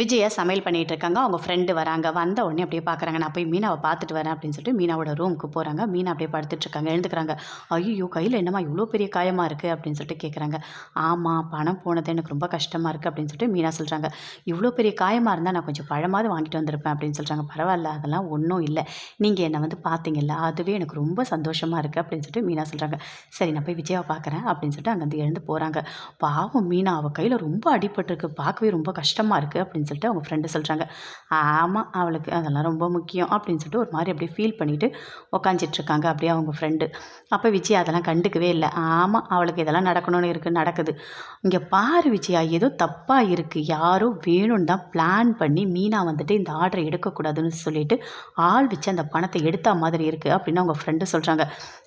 விஜயா சமையல் பண்ணிகிட்டு இருக்காங்க அவங்க ஃப்ரெண்டு வராங்க. வந்த உடனே அப்படியே பார்க்குறாங்க. நான் போய் மீனாவை பார்த்துட்டு வரேன் அப்படின்னு சொல்லிட்டு மீனாவோட ரூமுக்கு போகிறாங்க மீனா அப்படியே படுத்துட்டு இருக்காங்க எழுந்துக்கிறாங்க. ஐயோ கையில் என்னம்மா இவ்வளோ பெரிய காயமாக இருக்குது அப்படின்னு சொல்லிட்டு கேட்குறாங்க ஆமாம் பணம் போனது எனக்கு ரொம்ப கஷ்டமாக இருக்குது அப்படின்னு சொல்லிட்டு மீனா சொல்கிறாங்க இவ்வளோ பெரிய காயமாக இருந்தால் நான் கொஞ்சம் பழமாவது வாங்கிட்டு வந்திருப்பேன் அப்படின்னு சொல்கிறாங்க பரவாயில்ல அதெல்லாம் ஒன்றும் இல்லை. நீங்கள் என்னை வந்து பார்த்தீங்கல்ல அதுவே எனக்கு ரொம்ப சந்தோஷமாக இருக்குது அப்படின்னு சொல்லிட்டு மீனா சொல்கிறாங்க சரி நான் போய் விஜயாவை பார்க்குறேன் அப்படின்னு சொல்லிட்டு அங்கேருந்து எழுந்து போகிறாங்க பாவம் மீனா அவள் கையில் ரொம்ப அடிபட்டுருக்கு. பார்க்கவே ரொம்ப கஷ்டமாக இருக்குது அப்படின்னு சொல்லிட்டு அவங்க ஃப்ரெண்டு சொல்கிறாங்க ஆமாம் அவளுக்கு அதெல்லாம் ரொம்ப முக்கியம் அப்படின்னு சொல்லிட்டு ஒரு மாதிரி அப்படியே ஃபீல் பண்ணிவிட்டு உக்காந்துட்ருக்காங்க அப்படியே அவங்க ஃப்ரெண்டு அப்போ விஜய் அதெல்லாம் கண்டுக்கவே இல்லை. ஆமாம் அவளுக்கு இதெல்லாம் நடக்கணும்னு இருக்குது நடக்குது. இங்கே பாரு விஜயா ஏதோ தப்பாக இருக்குது யாரோ வேணும்னு தான் பிளான் பண்ணி மீனா வந்துட்டு இந்த ஆர்டரை எடுக்கக்கூடாதுன்னு சொல்லிட்டு ஆள் வச்சு அந்த பணத்தை எடுத்த மாதிரி இருக்குது அப்படின்னு அவங்க ஃப்ரெண்டு சொல்கிறாங்க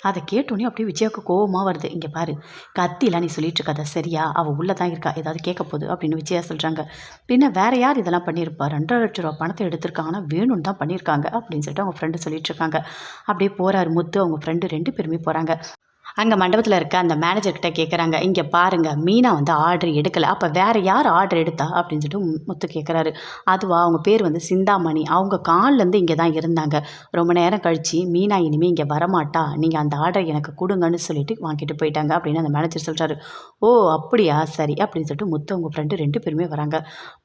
அதை கேட்டோன்னே அப்படியே விஜயாவுக்கு கோபமாக வருது. இங்கே பாரு கத்திலாம் நீ சொல்லிட்டு இருக்காத. சரியா? அவள் உள்ளே தான் இருக்கா. ஏதாவது கேட்க போகுது அப்படின்னு விஜயா சொல்கிறாங்க பின்ன வேற யார் இதெல்லாம் பண்ணியிருப்பா ரெண்டரை லட்ச ரூபா பணத்தை எடுத்திருக்காங்கன்னா வேணும்னு தான் பண்ணியிருக்காங்க. அப்படின்னு சொல்லிட்டு அவங்க ஃப்ரெண்டு சொல்லிட்டு இருக்காங்க. அப்படியே போகிறார் முத்து. அவங்க ஃப்ரெண்டு ரெண்டு பேருமே போகிறாங்க அங்கே மண்டபத்தில் இருக்க அந்த மேனேஜர்கிட்ட கேட்குறாங்க இங்கே பாருங்கள் மீனா வந்து ஆர்டர் எடுக்கலை. அப்போ வேறு யார் ஆர்டர் எடுத்தா? அப்படின்னு சொல்லிட்டு முத்து கேட்குறாரு அதுவா அவங்க பேர் வந்து சிந்தாமணி. அவங்க கால்லேருந்து இங்கே தான் இருந்தாங்க. ரொம்ப நேரம் கழித்து மீனா இனிமேல் இங்கே வரமாட்டா. நீங்கள் அந்த ஆர்டர் எனக்கு கொடுங்கன்னு சொல்லிட்டு வாங்கிட்டு போயிட்டாங்க. அப்படின்னு அந்த மேனேஜர் சொல்கிறாரு ஓ அப்படியா? சரி. அப்படின்னு சொல்லிட்டு முத்து அவங்க ஃப்ரெண்டு ரெண்டு பேருமே வராங்க.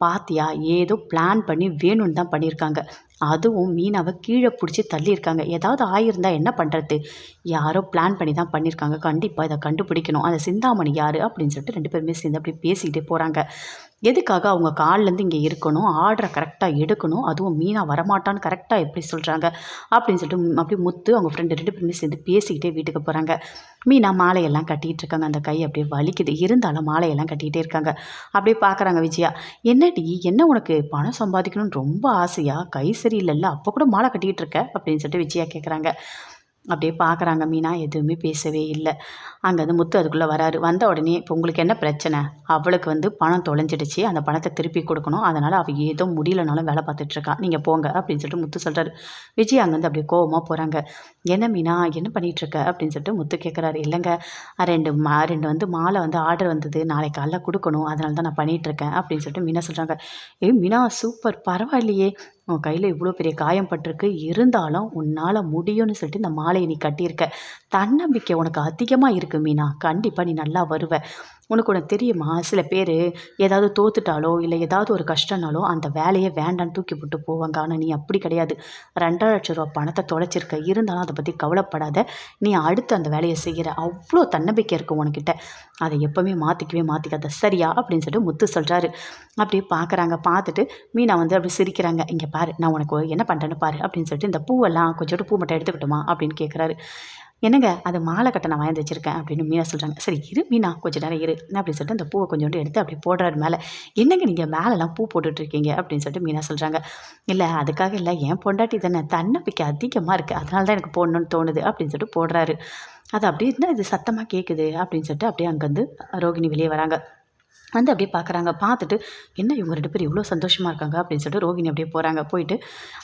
பாத்தியா ஏதோ பிளான் பண்ணி வேணும்னு தான் பண்ணியிருக்காங்க அதுவும் மீனாவை கீழே பிடிச்சி தள்ளியிருக்காங்க. ஏதாவது ஆயிருந்தா என்ன பண்ணுறது யாரோ பிளான் பண்ணி தான் பண்ணியிருக்காங்க. கண்டிப்பாக இதை கண்டுபிடிக்கணும். அந்த சிந்தாமணி யார்? அப்படின்னு சொல்லிட்டு ரெண்டு பேருமே சேர்ந்து அப்படி பேசிக்கிட்டே போகிறாங்க எதுக்காக அவங்க கால்லேருந்து இங்கே இருக்கணும் ஆர்டரை கரெக்டாக எடுக்கணும் அதுவும் மீனா வரமாட்டான்னு கரெக்டாக எப்படி சொல்கிறாங்க அப்படின்னு சொல்லிட்டு அப்படியே முத்து அவங்க ஃப்ரெண்டு ரெண்டு பேருமே சேர்ந்து பேசிக்கிட்டே வீட்டுக்கு போகிறாங்க மீனா மாலையெல்லாம் கட்டிகிட்டு இருக்காங்க. அந்த கை அப்படியே வலிக்குது. இருந்தாலும் மாலையெல்லாம் கட்டிகிட்டே இருக்காங்க. அப்படியே பார்க்குறாங்க விஜயா. என்னடி என்ன உனக்கு பணம் சம்பாதிக்கணும்னு ரொம்ப ஆசையாக கை சரியில்லைல்ல. அப்போ கூட மாலை கட்டிகிட்டு இருக்க? அப்படின்னு சொல்லிட்டு விஜயா கேட்குறாங்க அப்படியே பார்க்குறாங்க. மீனா எதுவுமே பேசவே இல்லை. அங்கேருந்து முத்து அதுக்குள்ளே வராரு. வந்த உடனே இப்போ உங்களுக்கு என்ன பிரச்சனை? அவளுக்கு வந்து பணம் தொலைஞ்சிடுச்சு. அந்த பணத்தை திருப்பி கொடுக்கணும். அதனால் அவள் ஏதோ முடியலனாலும் வேலை பார்த்துட்ருக்கா நீங்கள் போங்க அப்படின்னு சொல்லிட்டு முத்து சொல்கிறாரு விஜய் அங்கேருந்து அப்படியே கோவமாக போகிறாங்க. என்ன மீனா? என்ன பண்ணிகிட்ருக்க அப்படின்னு சொல்லிட்டு முத்து கேட்குறாரு. இல்லைங்க. ரெண்டு மா ரெண்டு வந்து மாலை வந்து ஆர்டர் வந்தது. நாளைக்கு காலைல கொடுக்கணும். அதனால தான் நான் பண்ணிகிட்ருக்கேன் அப்படின்னு சொல்லிட்டு மீனா சொல்கிறாங்க ஏய் மீனா சூப்பர். பரவாயில்லையே. உன் கையில் இவ்வளோ பெரிய காயம் பட்டிருக்கு. இருந்தாலும் உன்னால் முடியும்னு சொல்லிட்டு இந்த மாலையை நீ கட்டியிருக்க. தன்னம்பிக்கை உனக்கு அதிகமாக இருக்குது மீனா. கண்டிப்பாக நீ நல்லா வருவ. உனக்கு உனக்கு தெரியுமா? சில பேர் ஏதாவது தோத்துட்டாலோ இல்லை ஏதாவது ஒரு கஷ்டம்னாலோ அந்த வேலையை வேண்டான்னு தூக்கி போட்டு போவாங்க. ஆனால் நீ அப்படி கிடையாது. ரெண்டரை லட்ச ரூபா பணத்தை தொலைச்சிருக்க. இருந்தாலும் அதை பற்றி கவலைப்படாத. நீ அடுத்து அந்த வேலையை செய்கிற அவ்வளோ தன்னம்பிக்கை இருக்கும் உனக்கிட்ட அதை எப்போவுமே மாற்றிக்கவே மாற்றிக்காத சரியா? அப்படின்னு சொல்லிட்டு முத்து சொல்கிறாரு அப்படியே பார்க்குறாங்க பார்த்துட்டு மீனா வந்து அப்படி சிரிக்கிறாங்க. இங்கே பாரு நான் உனக்கு என்ன பண்ணுறேன்னு பாரு அப்படின்னு சொல்லிட்டு இந்த பூவெல்லாம் கொஞ்சோட்டு பூ மட்டும் எடுத்துக்கிட்டோமா அப்படின்னு கேட்குறாரு என்னங்க அது மாலை கட்ட நான் வாங்கி வச்சுருக்கேன் அப்படின்னு மீனா சொல்கிறாங்க சரி இரு மீனா கொஞ்சம் நேரம் இரு அப்படின்னு சொல்லிட்டு அந்த பூவை கொஞ்சோண்டு எடுத்து அப்படி போடுறாரு மேலே. என்னங்க நீங்கள் மேலெலாம் பூ போட்டுட்ருக்கீங்க? அப்படின்னு சொல்லிட்டு மீனா சொல்கிறாங்க இல்லை அதுக்காக இல்லை என் பொண்டாட்டி தானே தன்னம்பிக்கை அதிகமாக இருக்குது அதனால தான் எனக்கு போடணும்னு தோணுது அப்படின்னு சொல்லிட்டு போடுறாரு. அது அப்படியே இது சத்தமாக கேட்குது அப்படின்னு சொல்லிட்டு அப்படியே அங்கேருந்து ரோகிணி வெளியே வராங்க. வந்து அப்படியே பார்க்குறாங்க பார்த்துட்டு என்ன இவங்க ரெண்டு பேரும் இவ்வளோ சந்தோஷமாக இருக்காங்க? அப்படின்னு சொல்லிட்டு ரோகிணி அப்படியே போகிறாங்க போயிட்டு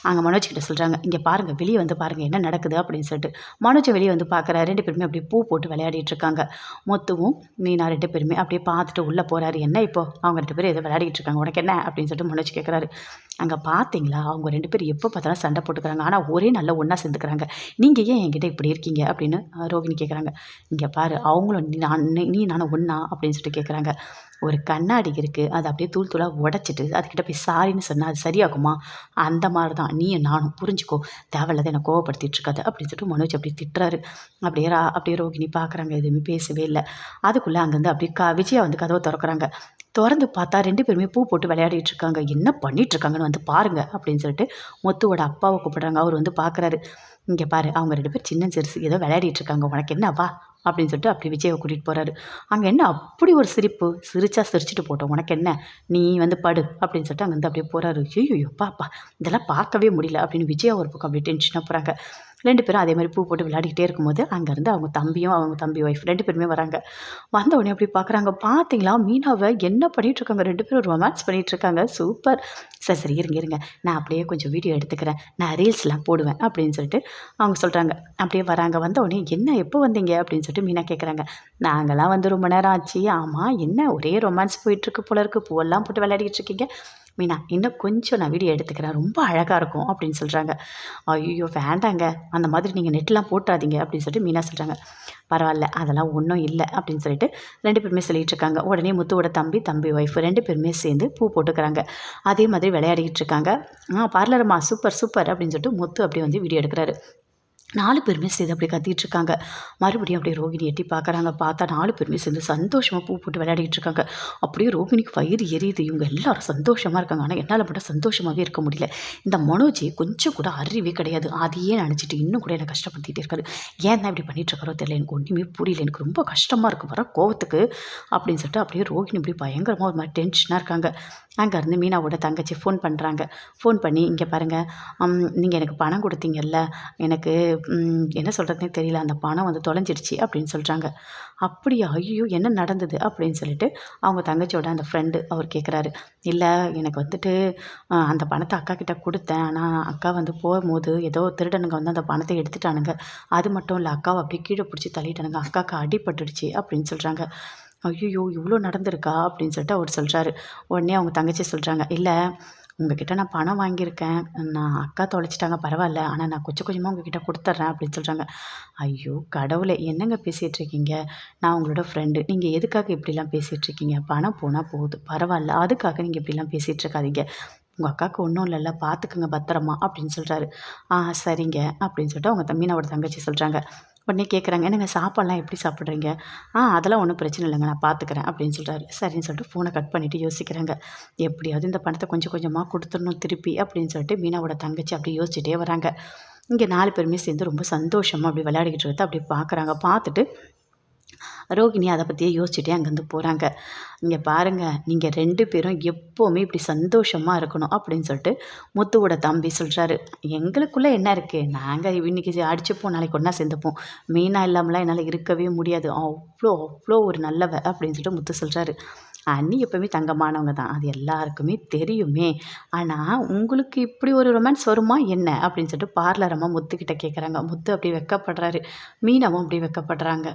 அங்கே மனோஜ் கிட்ட சொல்கிறாங்க இங்கே பாருங்கள் வெளியே வந்து பாருங்கள் என்ன நடக்குது? அப்படின்னு சொல்லிட்டு. மனோஜை வெளியே வந்து பார்க்குறாரு ரெண்டு பேருமே அப்படியே பூ போட்டு விளையாடிட்டு இருக்காங்க. மொத்தமும் மீனா ரெண்டு பேருமே அப்படியே பார்த்துட்டு உள்ளே போகிறாரு என்ன இப்போ? அவங்க ரெண்டு பேரும் ஏதோ விளையாடிட்டு இருக்காங்க. உனக்கு என்ன? அப்படின்னு சொல்லிட்டு மனோஜ் கேட்குறாரு அங்கே பார்த்தீங்களா? அவங்க ரெண்டு பேரும் எப்போ பார்த்தாலும் சண்டை போட்டுக்கிறாங்க. ஆனால் ஒரே நல்ல ஒன்றா சேர்ந்துக்கிறாங்க. நீங்கள் ஏன் என்கிட்ட இப்படி இருக்கீங்க? அப்படின்னு ரோகிணி கேட்குறாங்க இங்கே பாரு அவங்களும் நீ நான் நீ நானும் ஒன்றா அப்படின்னு சொல்லிட்டு கேட்குறாங்க ஒரு கண்ணாடி இருக்குது அதை அப்படியே தூள் தூளாக உடச்சிட்டு அதுக்கிட்ட போய் சாரின்னு சொன்னால் அது சரியாகுமா? அந்த மாதிரி தான் நீயும் நானும் புரிஞ்சுக்கோ. தேவையில்லாத என்னை கோவப்படுத்திட்டு இருக்காது. அப்படின்னு சொல்லிட்டு மனோஜ் அப்படி திட்டுறாரு. அப்படியே ரா அப்படியே ரோகிணி பார்க்குறாங்க எதுவுமே பேசவே இல்லை. அதுக்குள்ளே அங்கேருந்து அப்படியே க விஜயா வந்து கதவை திறக்கிறாங்க. திறந்து பார்த்தா ரெண்டு பேருமே பூ போட்டு விளையாடிட்டு இருக்காங்க. என்ன பண்ணிட்டு இருக்காங்கன்னு வந்து பாருங்க. அப்படின்னு சொல்லிட்டு முத்துவோட அப்பாவை கூப்பிடுறாங்க. அவர் வந்து பார்க்குறாரு இங்கே பாரு அவங்க ரெண்டு பேர் சின்ன சிறுசு. ஏதோ விளையாடிட்டு இருக்காங்க. உனக்கு என்னவா? அப்படின்னு சொல்லிட்டு அப்படி விஜயை கூட்டிகிட்டு போகிறாரு அங்கே என்ன அப்படி ஒரு சிரிப்பு? சிரிச்சா சிரிச்சிட்டு போட்டோம். உனக்கு என்ன? நீ வந்து படு அப்படின்னு சொல்லிட்டு அங்கே வந்து அப்படியே போகிறாரு ஐயோ பாப்பா இதெல்லாம் பார்க்கவே முடியல அப்படின்னு விஜயா ஒரு பக்கம் அப்படியே டென்ஷனாக போகிறாங்க ரெண்டு பேரும் அதே மாதிரி பூ போட்டு விளையாடிக்கிட்டே இருக்கும்போது அங்கேருந்து அவங்க தம்பியும் அவங்க தம்பி ஒய்ஃப் ரெண்டு பேருமே வராங்க. வந்த உடனே அப்படி பார்க்குறாங்க பார்த்தீங்களா மீனாவை என்ன பண்ணிகிட்டு இருக்காங்க? ரெண்டு பேரும் ரொமான்ஸ் பண்ணிகிட்ருக்காங்க இருக்காங்க. சூப்பர் சரி சரி இருங்க இருங்க. நான் அப்படியே கொஞ்சம் வீடியோ எடுத்துக்கிறேன். நான் ரீல்ஸ்லாம் போடுவேன் அப்படின்னு சொல்லிட்டு அவங்க சொல்கிறாங்க அப்படியே வராங்க. வந்த உடனே என்ன எப்போ வந்தீங்க? அப்படின்னு சொல்லிட்டு மீனா கேட்குறாங்க நாங்களாம் வந்து ரொம்ப நேரம் ஆச்சு. ஆமாம் என்ன ஒரே ரொமான்ஸ் போயிட்டுருக்கு போல இருக்குது பூவெல்லாம் போட்டு விளையாடிக்கிட்டு இருக்கீங்க. மீனா இன்னும் கொஞ்சம் நான் வீடியோ எடுத்துக்கிறேன். ரொம்ப அழகாக இருக்கும் அப்படின்னு சொல்கிறாங்க ஐயோ வேண்டாங்க. அந்த மாதிரி நீங்கள் நெட்லாம் போட்டாதீங்க அப்படின்னு சொல்லிட்டு மீனா சொல்கிறாங்க பரவாயில்ல. அதெல்லாம் ஒன்றும் இல்லை அப்படின்னு சொல்லிட்டு ரெண்டு பேருமே சொல்லிட்டு இருக்காங்க. உடனே முத்துவோட தம்பி தம்பி ஒய்ஃப் ரெண்டு பேருமே சேர்ந்து பூ போட்டுக்கிறாங்க. அதே மாதிரி விளையாடிக்கிட்டு இருக்காங்க. ஆ பார்லரம்மா சூப்பர் சூப்பர் அப்படின்னு சொல்லிட்டு முத்து அப்படியே வந்து வீடியோ எடுக்கிறாரு. நாலு பேருமே சேர்ந்து அப்படி கத்திட்டு இருக்காங்க மறுபடியும் அப்படியே ரோகிணி எட்டி பார்க்குறாங்க. பார்த்தா நாலு பேருமே சேர்ந்து சந்தோஷமாக பூ போட்டு விளையாடிட்டு இருக்காங்க அப்படியே ரோகிணிக்கு வயிறு எரியுது. இவங்க எல்லாரும் சந்தோஷமாக இருக்காங்க. ஆனால் என்னால் மட்டும் சந்தோஷமாகவே இருக்க முடியல. இந்த மனோஜி கொஞ்சம் கூட அறிவே கிடையாது. அதையே நினச்சிட்டு இன்னும் கூட என்னை கஷ்டப்படுத்திகிட்டே இருக்காரு. ஏன் தான் இப்படி பண்ணிட்டு இருக்காரோ தெரியல. எனக்கு ஒன்றுமே புரியல. எனக்கு ரொம்ப கஷ்டமாக இருக்குது வர கோவத்துக்கு அப்படின்னு சொல்லிட்டு அப்படியே ரோகிணி இப்படி பயங்கரமாக ஒரு மாதிரி டென்ஷனாக இருக்காங்க. அங்கேருந்து மீனாவோட தங்கச்சி ஃபோன் பண்ணுறாங்க ஃபோன் பண்ணி இங்கே பாருங்கள் நீங்கள் எனக்கு பணம் கொடுத்தீங்கல்ல. எனக்கு என்ன சொல்கிறதுனே தெரியல. அந்த பணம் வந்து தொலைஞ்சிடுச்சு அப்படின்னு சொல்கிறாங்க அப்படியா? ஐயோ என்ன நடந்தது? அப்படின்னு சொல்லிட்டு அவங்க தங்கச்சியோட அந்த ஃப்ரெண்டு அவர் கேட்குறாரு இல்லை எனக்கு வந்துட்டு அந்த பணத்தை அக்கா கிட்ட கொடுத்தேன். ஆனால் அக்கா வந்து போகும்போது ஏதோ திருடனுங்க வந்து அந்த பணத்தை எடுத்துட்டானுங்க. அது மட்டும் இல்லை அக்காவை அப்படியே கீழே பிடிச்சி தள்ளிட்டானுங்க. அக்காவுக்கு அடிபட்டுடுச்சு அப்படின்னு சொல்கிறாங்க ஐயோ இவ்வளோ நடந்திருக்கா? அப்படின்னு சொல்லிட்டு அவர் சொல்கிறாரு உடனே அவங்க தங்கச்சி சொல்கிறாங்க இல்லை உங்ககிட்ட நான் பணம் வாங்கியிருக்கேன். நான் அக்கா தொலைச்சிட்டாங்க பரவாயில்ல. ஆனால் நான் கொஞ்சம் கொஞ்சமாக உங்ககிட்ட கொடுத்துட்றேன் அப்படின்னு சொல்கிறாங்க ஐயோ கடவுளே என்னங்க பேசிகிட்டு இருக்கீங்க? நான் உங்களோட ஃப்ரெண்டு நீங்கள் எதுக்காக இப்படிலாம் பேசிகிட்டு இருக்கீங்க? பணம் போனால் போகுது பரவாயில்ல அதுக்காக நீங்கள் இப்படிலாம் பேசிகிட்டு இருக்காதீங்க. உங்கள் அக்காவுக்கு ஒன்றும் இல்லைல்ல பார்த்துக்குங்க பத்திரமா அப்படின்னு சொல்கிறாரு ஆ சரிங்க அப்படின்னு சொல்லிட்டு அவங்க தம்பினோட தங்கச்சி சொல்கிறாங்க உடனே கேட்குறாங்க. என்னங்க சாப்பாடெலாம் எப்படி சாப்பிட்றீங்க? ஆ அதெல்லாம் ஒன்றும் பிரச்சனை இல்லைங்க நான் பார்த்துக்கிறேன் அப்படின்னு சொல்கிறாரு சரின்னு சொல்லிட்டு ஃபோனை கட் பண்ணிவிட்டு யோசிக்கிறாங்க. எப்படியாவது இந்த பணத்தை கொஞ்சம் கொஞ்சமாக கொடுத்துடணும் திருப்பி அப்படின்னு சொல்லிட்டு மீனாவோட தங்கச்சி அப்படி யோசிச்சுட்டே வராங்க. இங்கே நாலு பேருமே சேர்ந்து ரொம்ப சந்தோஷமாக அப்படி விளையாடிக்கிட்டு இருக்கிறத அப்படி பார்க்குறாங்க. பார்த்துட்டு ரோகிணி அதை பற்றியே யோசிச்சுட்டே அங்கேருந்து போகிறாங்க இங்கே பாருங்கள் நீங்கள் ரெண்டு பேரும் எப்போவுமே இப்படி சந்தோஷமாக இருக்கணும் அப்படின்னு சொல்லிட்டு முத்துவோட தம்பி சொல்கிறாரு எங்களுக்குள்ளே என்ன இருக்குது நாங்கள் இன்னைக்கு அடிச்சுப்போம் நாளைக்கு ஒன்றா சேர்ந்துப்போம். மெயினாக இல்லாமலாம் என்னால் இருக்கவே முடியாது. அவ்வளோ அவ்வளோ ஒரு நல்லவ அப்படின்னு சொல்லிட்டு முத்து சொல்கிறாரு அண்ணி எப்போவுமே தங்கமானவங்க தான். அது எல்லாருக்குமே தெரியுமே. ஆனால் உங்களுக்கு இப்படி ஒரு ரொமான்ஸ் வருமா என்ன? அப்படின்னு சொல்லிட்டு பார்லரமாக முத்துக்கிட்ட கேட்குறாங்க முத்து அப்படி வெக்கப்படுறாரு. மீனவும் அப்படி வெக்கப்படுறாங்க.